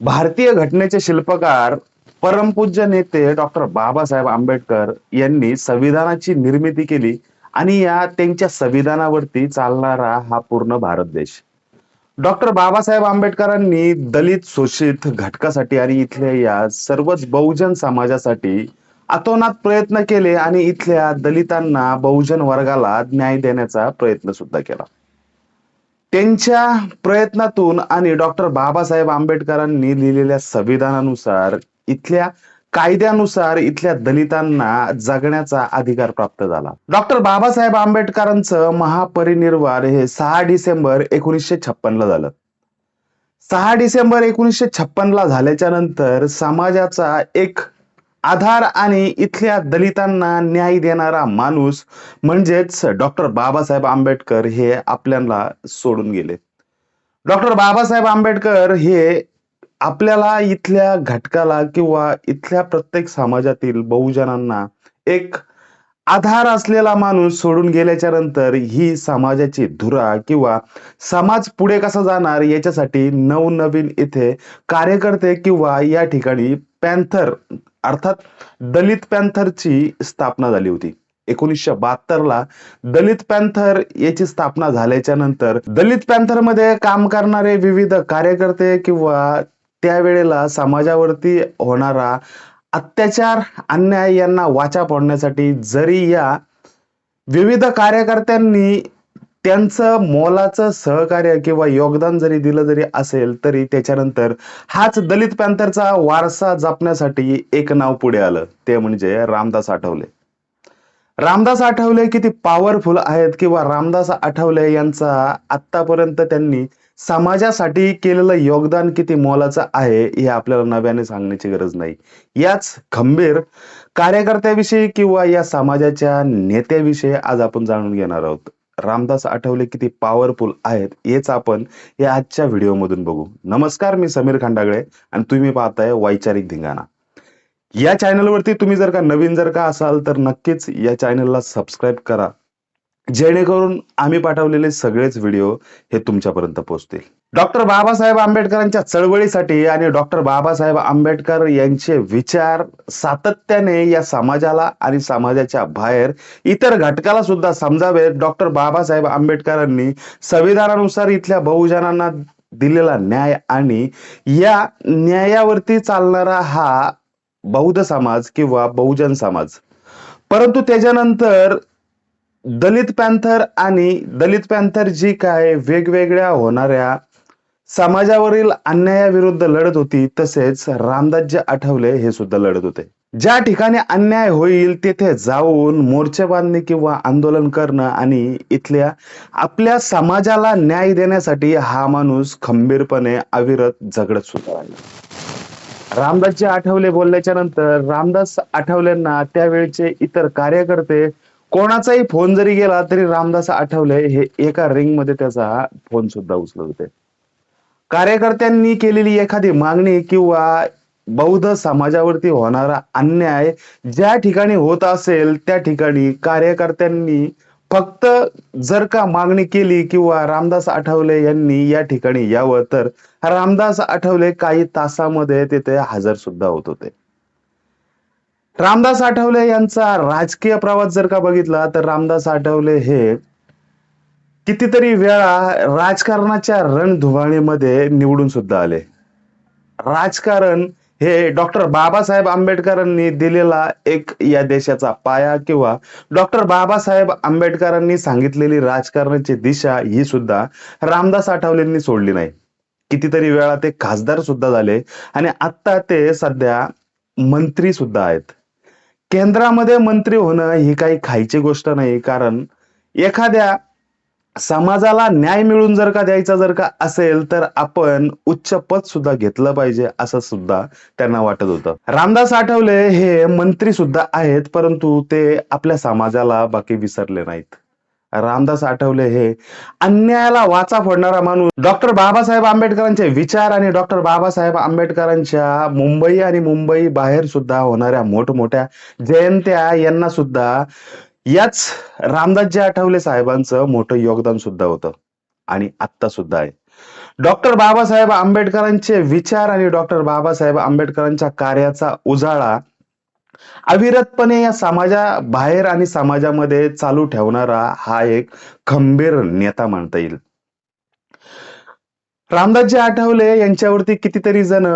भारतीय घटनेचे शिल्पकार परमपूज्य नेते डॉक्टर बाबासाहेब आंबेडकर यांनी संविधानाची निर्मिती केली आणि या त्यांच्या संविधानावरती चालणारा हा पूर्ण भारत देश. डॉक्टर बाबासाहेब आंबेडकरांनी दलित शोषित घटकासाठी आणि इथल्या या सर्वच बहुजन समाजासाठी अतोनात प्रयत्न केले आणि इथल्या दलितांना बहुजन वर्गाला न्याय देण्याचा प्रयत्न सुद्धा केला. त्यांच्या प्रयत्नातून आणि डॉक्टर बाबासाहेब आंबेडकरांनी लिहिलेल्या संविधानानुसार इथल्या कायद्यानुसार इथल्या दलितांना जगण्याचा अधिकार प्राप्त झाला. डॉक्टर बाबासाहेब आंबेडकरांचं महापरिनिर्वाण हे सहा डिसेंबर एकोणीसशे छप्पनला झालं. सहा डिसेंबर एकोणीसशे छप्पनला झाल्याच्यानंतर समाजाचा एक आधार आणि इथल्या दलितांना न्याय देणारा माणूस म्हणजेच डॉक्टर बाबासाहेब आंबेडकर हे आपल्याला सोडून गेले. डॉक्टर बाबासाहेब आंबेडकर हे आपल्याला इथल्या घटकाला किंवा इथल्या प्रत्येक समाजातील बहुजनांना एक आधार असलेला माणूस सोडून गेल्याच्यानंतर ही समाजाची धुरा किंवा समाज पुढे कसा जाणार याच्यासाठी नवनवीन इथे कार्यकर्ते किंवा या ठिकाणी पॅन्थर अर्थात दलित पॅन्थरची स्थापना झाली होती. एकोणीसशे ला दलित पॅन्थर याची स्थापना झाल्याच्यानंतर दलित पॅन्थरमध्ये काम करणारे विविध कार्यकर्ते किंवा त्यावेळेला समाजावरती होणारा अत्याचार अन्याय यांना वाचा फोडण्यासाठी जरी या विविध कार्यकर्त्यांनी त्यांचं मोलाचं सहकार्य किंवा योगदान जरी दिलं जरी असेल तरी त्याच्यानंतर हाच दलित पॅंथरचा वारसा जपण्यासाठी एक नाव पुढे आलं. ते म्हणजे रामदास आठवले. रामदास आठवले किती पॉवरफुल आहेत किंवा रामदास आठवले यांचा आतापर्यंत त्यांनी समाजासाठी केलेलं योगदान किती मोलाचं आहे हे आपल्याला नव्याने सांगण्याची गरज नाही. याच खंबीर कार्यकर्त्याविषयी किंवा या समाजाच्या नेत्याविषयी आज आपण जाणून घेणार आहोत. रामदास आठवले किती पॉवरफुल आहेत हेच आपण या आजच्या व्हिडिओमधून बघू. नमस्कार मी समीर खांडागळे आणि तुम्ही पाहताय वैचारिक धिंगाणा. या चॅनलवरती तुम्ही जर का नवीन जर का असाल तर नक्कीच या चॅनलला सबस्क्राईब करा. जेणेकरून आम्ही पाठवलेले सगळेच व्हिडिओ हे तुमच्यापर्यंत पोहोचतील. डॉक्टर बाबासाहेब आंबेडकरांच्या चळवळीसाठी आणि डॉक्टर बाबासाहेब आंबेडकर यांचे विचार सातत्याने या समाजाला आणि समाजाच्या बाहेर इतर घटकाला सुद्धा समजावेत. डॉक्टर बाबासाहेब आंबेडकरांनी संविधानानुसार इथल्या बहुजनांना दिलेला न्याय आणि या न्यायावरती चालणारा हा बौद्ध समाज किंवा बहुजन समाज. परंतु त्याच्यानंतर दलित पॅन्थर आणि दलित पॅन्थर जी काय वेगवेगळ्या होणाऱ्या समाजावरील अन्यायाविरुद्ध लढत होती तसेच रामदासजी आठवले हे सुद्धा लढत होते. ज्या ठिकाणी अन्याय होईल तेथे जाऊन मोर्चे बांधणे किंवा आंदोलन करणं आणि इथल्या आपल्या समाजाला न्याय देण्यासाठी हा माणूस खंबीरपणे अविरत झगडत सुद्धा राहिला. रामदासजी आठवले बोलल्याच्या नंतर रामदास आठवलेंना त्यावेळचे इतर कार्यकर्ते कोणाचाही फोन जरी गेला तरी रामदास आठवले हे एका रिंगमध्ये त्याचा फोन सुद्धा उचलत होते. कार्यकर्त्यांनी केलेली एखादी मागणी किंवा बौद्ध समाजावरती होणारा अन्याय ज्या ठिकाणी होत असेल त्या ठिकाणी कार्यकर्त्यांनी फक्त जर का मागणी केली किंवा रामदास आठवले यांनी या ठिकाणी यावं तर रामदास आठवले काही तासामध्ये तिथे हजर सुद्धा होत होते. रामदास आठवले यांचा राजकीय प्रवास जर का बघितला तर रामदास आठवले हे कितीतरी वेळा राजकारणाच्या रणधुमाळीमध्ये निवडून सुद्धा आले. राजकारण हे डॉक्टर बाबासाहेब आंबेडकरांनी दिलेला एक या देशाचा पाया किंवा डॉक्टर बाबासाहेब आंबेडकरांनी सांगितलेली राजकारणाची दिशा ही सुद्धा रामदास आठवलेंनी सोडली नाही. कितीतरी वेळा ते खासदार सुद्धा झाले आणि आता ते सध्या मंत्री सुद्धा आहेत. केंद्रामध्ये मंत्री होणं ही काही खायची गोष्ट नाही कारण एखाद्या समाजाला न्याय मिळून जर का द्यायचा जर का असेल तर आपण उच्च पद सुद्धा घेतलं पाहिजे असं सुद्धा त्यांना वाटत होतं. रामदास आठवले हे मंत्री सुद्धा आहेत परंतु ते आपल्या समाजाला बाकी विसरले नाहीत. रामदास आठवले हे. अन्यायाला वाचा फोडणारा माणूस डॉक्टर बाबासाहेब आंबेडकरांचे विचार आणि डॉक्टर बाबासाहेब आंबेडकरांच्या मुंबई आणि मुंबई बाहेर सुद्धा होणाऱ्या मोठमोठ्या जयंत्या यांना सुद्धा याच रामदासजी आठवले साहेबांचं मोठं योगदान सुद्धा होतं. आणि आत्ता सुद्धा आहे. डॉक्टर बाबासाहेब आंबेडकरांचे विचार आणि डॉक्टर बाबासाहेब आंबेडकरांच्या कार्याचा उजाळा अविरतपणे या समाजा बाहेर आणि समाजामध्ये चालू ठेवणारा हा एक खंबीर नेता म्हणता येईल. रामदासजी आठवले यांच्यावरती कितीतरी जण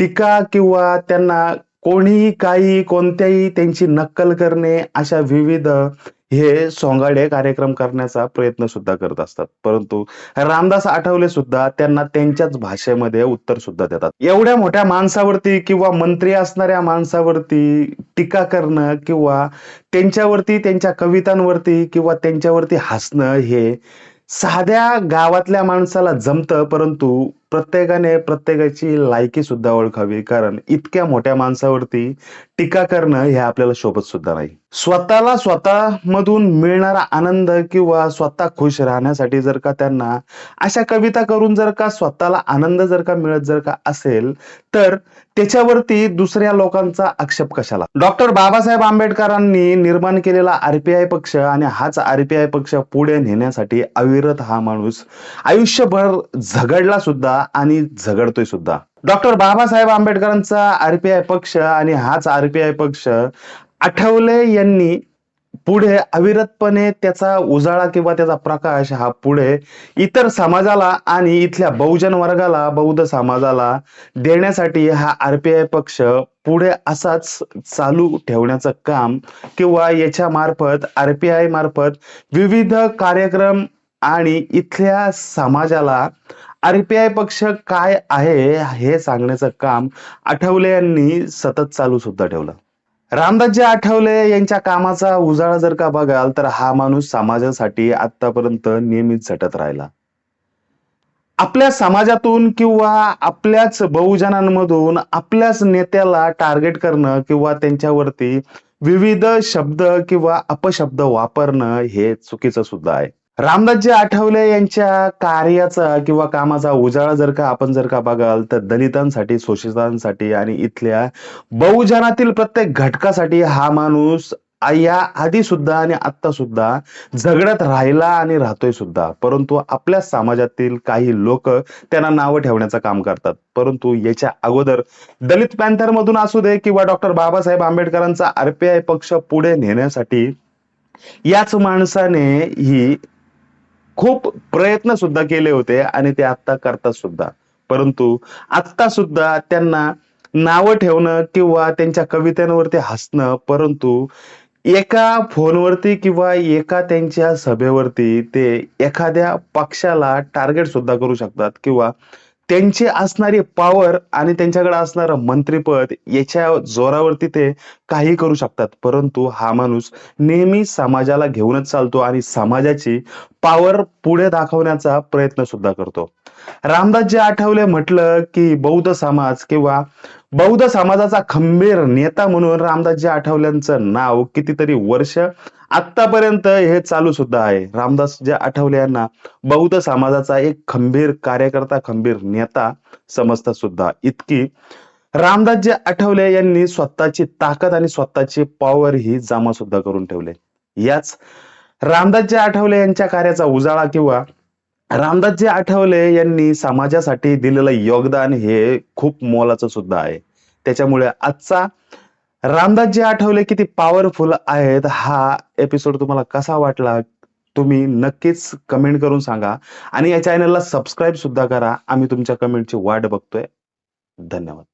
टीका किंवा त्यांना कोणीही काही कोणत्याही त्यांची नक्कल करणे अशा विविध हे सोंगाडे कार्यक्रम करण्याचा प्रयत्न सुद्धा करत असतात. परंतु रामदास आठवले सुद्धा त्यांना त्यांच्याच भाषेमध्ये उत्तर सुद्धा देतात. एवढ्या मोठ्या माणसावरती किंवा मंत्री असणाऱ्या माणसावरती टीका करणं किंवा त्यांच्यावरती त्यांच्या कवितांवरती किंवा त्यांच्यावरती हसणं हे साध्या गावातल्या माणसाला जमतं परंतु प्रत्येकाने प्रत्येकाची लायकी सुद्धा ओळखावी. कारण इतक्या मोठ्या माणसावरती टीका करणं हे आपल्याला शोभत सुद्धा नाही. स्वतःला स्वतः मधून मिळणारा आनंद किंवा स्वतः खुश राहण्यासाठी जर का त्यांना अशा कविता करून जर का स्वतःला आनंद जर का मिळत जर का असेल तर त्याच्यावरती दुसऱ्या लोकांचा आक्षेप कशाला? डॉक्टर बाबासाहेब आंबेडकरांनी निर्माण केलेला आरपीआय पक्ष आणि हाच आरपीआय पक्ष पुढे नेण्यासाठी अविरत हा माणूस आयुष्यभर झगडला सुद्धा आणि झगडतोय सुद्धा. डॉक्टर बाबासाहेब आंबेडकरांचा आरपीआय पक्ष आणि हाच आरपीआय पक्ष आठवले यांनी पुढे अविरतपणे त्याचा उजाळा किंवा त्याचा प्रकाश हा पुढे इतर समाजाला आणि इथल्या बहुजन वर्गाला बौद्ध समाजाला देण्यासाठी हा आरपीआय पक्ष पुढे असाच चालू ठेवण्याचं काम किंवा याच्या मार्फत आरपीआय मार्फत विविध कार्यक्रम आणि इथल्या समाजाला आरपीआय पक्ष काय आहे हे सांगण्याचं काम आठवले यांनी सतत चालू सुद्धा ठेवलं. रामदासजी आठवले यांच्या कामाचा उजाळा जर का बघाल तर हा माणूस समाजासाठी आतापर्यंत नियमित झटत राहिला. आपल्या समाजातून किंवा आपल्याच बहुजनांमधून आपल्याच नेत्याला टार्गेट करणं किंवा त्यांच्यावरती विविध शब्द किंवा अपशब्द वापरणं हे चुकीचं सुद्धा आहे. रामदासजी आठवले यांच्या कार्याचा किंवा कामाचा उजाळा जर का आपण जर का बघाल तर दलितांसाठी शोषितांसाठी आणि इथल्या बहुजनातील प्रत्येक घटकासाठी हा माणूस या आधी सुद्धा आणि आता सुद्धा झगडत राहिला आणि राहतोय सुद्धा. परंतु आपल्या समाजातील काही लोक त्यांना नावं ठेवण्याचं काम करतात. परंतु याच्या अगोदर दलित पॅन्थर मधून असू दे किंवा डॉक्टर बाबासाहेब आंबेडकरांचा आरपीआय पक्ष पुढे नेण्यासाठी याच माणसाने ही खूप प्रयत्न सुद्धा केले होते आणि ते आता करतात सुद्धा. परंतु आता सुद्धा त्यांना नावं ठेवणं किंवा त्यांच्या कवितांवरती हसणं परंतु एका फोनवरती किंवा एका त्यांच्या सभेवरती ते एखाद्या पक्षाला टार्गेट सुद्धा करू शकतात किंवा त्यांची असणारी पॉवर आणि त्यांच्याकडे असणारं मंत्रीपद याच्या जोरावरती ते काही करू शकतात. परंतु हा माणूस नेहमी समाजाला घेऊनच चालतो आणि समाजाची पॉवर पुढे दाखवण्याचा प्रयत्न सुद्धा करतो. रामदासजी आठवले म्हटलं की बौद्ध समाज किंवा बौद्ध समाजाचा खंबीर नेता म्हणून रामदासजी आठवल्यांचं नाव कितीतरी वर्ष आतापर्यंत हे चालू सुद्धा आहे. रामदास ज्या आठवले यांना बौद्ध समाजाचा एक खंबीर कार्यकर्ता खंबीर नेता समजतात सुद्धा. इतकी रामदास जे आठवले यांनी स्वतःची ताकद आणि स्वतःची पॉवर ही जमा सुद्धा करून ठेवले. याच रामदासजी आठवले यांच्या कार्याचा उजाळा किंवा रामदासजी आठवले यांनी समाजासाठी दिलेलं योगदान हे खूप मोलाचं सुद्धा आहे. त्याच्यामुळे आजचा रामदासजी आठवले किती पॉवरफुल आहेत. हा एपिसोड तुम्हाला कसा वाटला तुम्ही नक्कीच कमेंट करून सांगा. आणि या चॅनलला सबस्क्राईब सुद्धा करा. आम्ही तुमच्या कमेंटची वाट बघतोय. धन्यवाद.